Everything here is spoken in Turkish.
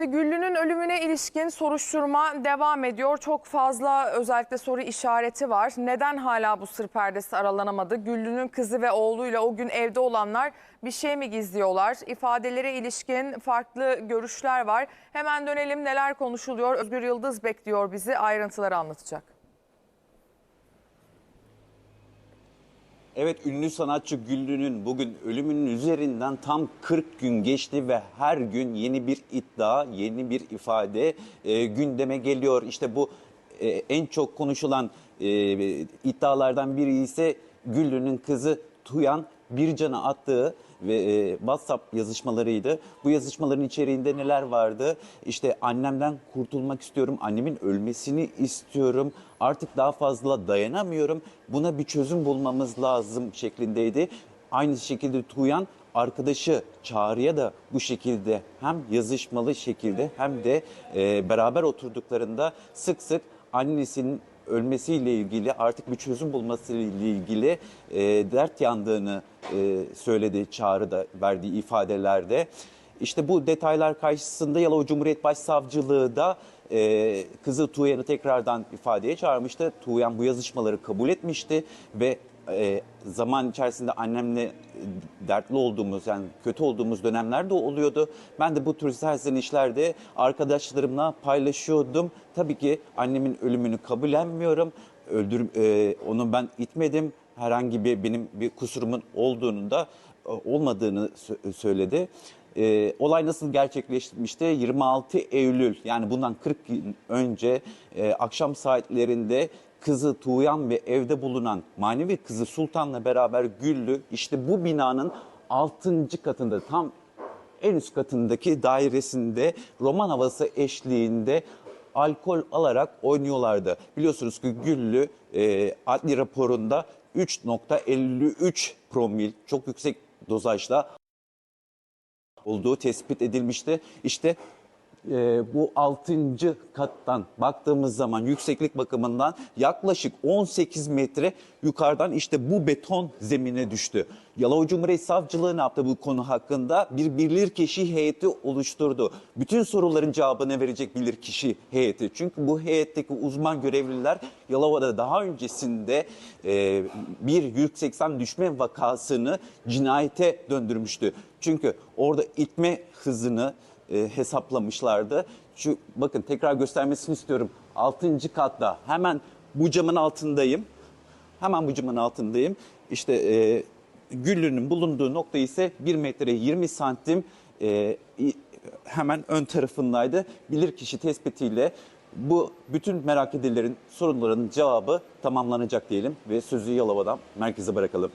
Güllü'nün ölümüne ilişkin soruşturma devam ediyor. Çok fazla özellikle soru işareti var. Neden hala bu sır perdesi aralanamadı? Güllü'nün kızı ve oğluyla o gün evde olanlar bir şey mi gizliyorlar? İfadelere ilişkin farklı görüşler var. Hemen dönelim neler konuşuluyor? Özgür Yıldız bekliyor bizi ayrıntıları anlatacak. Evet ünlü sanatçı Güllü'nün bugün ölümünün üzerinden tam 40 gün geçti ve her gün yeni bir iddia, yeni bir ifade e, gündeme geliyor. İşte bu e, en çok konuşulan e, iddialardan biri ise Güllü'nün kızı Tuyan Bircan'a attığı ve e, WhatsApp yazışmalarıydı. Bu yazışmaların içeriğinde neler vardı? İşte annemden kurtulmak istiyorum, annemin ölmesini istiyorum. Artık daha fazla dayanamıyorum. Buna bir çözüm bulmamız lazım şeklindeydi. Aynı şekilde Tuğyan arkadaşı Çağrı'ya da bu şekilde hem yazışmalı şekilde hem de e, beraber oturduklarında sık sık annesinin ölmesiyle ilgili artık bir çözüm bulmasıyla ilgili e, dert yandığını e, söyledi Çağrı'da verdiği ifadelerde. İşte bu detaylar karşısında Yalova Cumhuriyet Başsavcılığı da e, kızı Tuğyan'ı tekrardan ifadeye çağırmıştı. Tuğyan bu yazışmaları kabul etmişti ve e, zaman içerisinde annemle e, dertli olduğumuz yani kötü olduğumuz dönemler de oluyordu. Ben de bu tür serzenişlerde arkadaşlarımla paylaşıyordum. Tabii ki annemin ölümünü kabullenmiyorum. Öldür, e, onu ben itmedim. Herhangi bir benim bir kusurumun olduğunu da e, olmadığını sö- söyledi. E, olay nasıl gerçekleşmişti? 26 Eylül yani bundan 40 gün önce e, akşam saatlerinde kızı Tuğyan ve evde bulunan manevi kızı Sultan'la beraber Güllü işte bu binanın 6. katında tam en üst katındaki dairesinde roman havası eşliğinde alkol alarak oynuyorlardı. Biliyorsunuz ki Güllü e, adli raporunda 3.53 promil çok yüksek dozajda olduğu tespit edilmişti. İşte e, bu 6. kattan baktığımız zaman yükseklik bakımından yaklaşık 18 metre yukarıdan işte bu beton zemine düştü. Yalova Cumhuriyet Savcılığı ne yaptı bu konu hakkında? Bir bilirkişi heyeti oluşturdu. Bütün soruların cevabını verecek bilirkişi heyeti. Çünkü bu heyetteki uzman görevliler Yalova'da daha öncesinde e, bir yüksekten düşme vakasını cinayete döndürmüştü. Çünkü orada itme hızını e, hesaplamışlardı. Şu bakın tekrar göstermesini istiyorum. 6. katta hemen bu camın altındayım. Hemen bu camın altındayım. İşte e, Güllü'nün bulunduğu nokta ise 1 metre 20 santim e, hemen ön tarafındaydı. Bilirkişi tespitiyle bu bütün merak edilerin sorunların cevabı tamamlanacak diyelim ve sözü Yalova'dan merkeze bırakalım.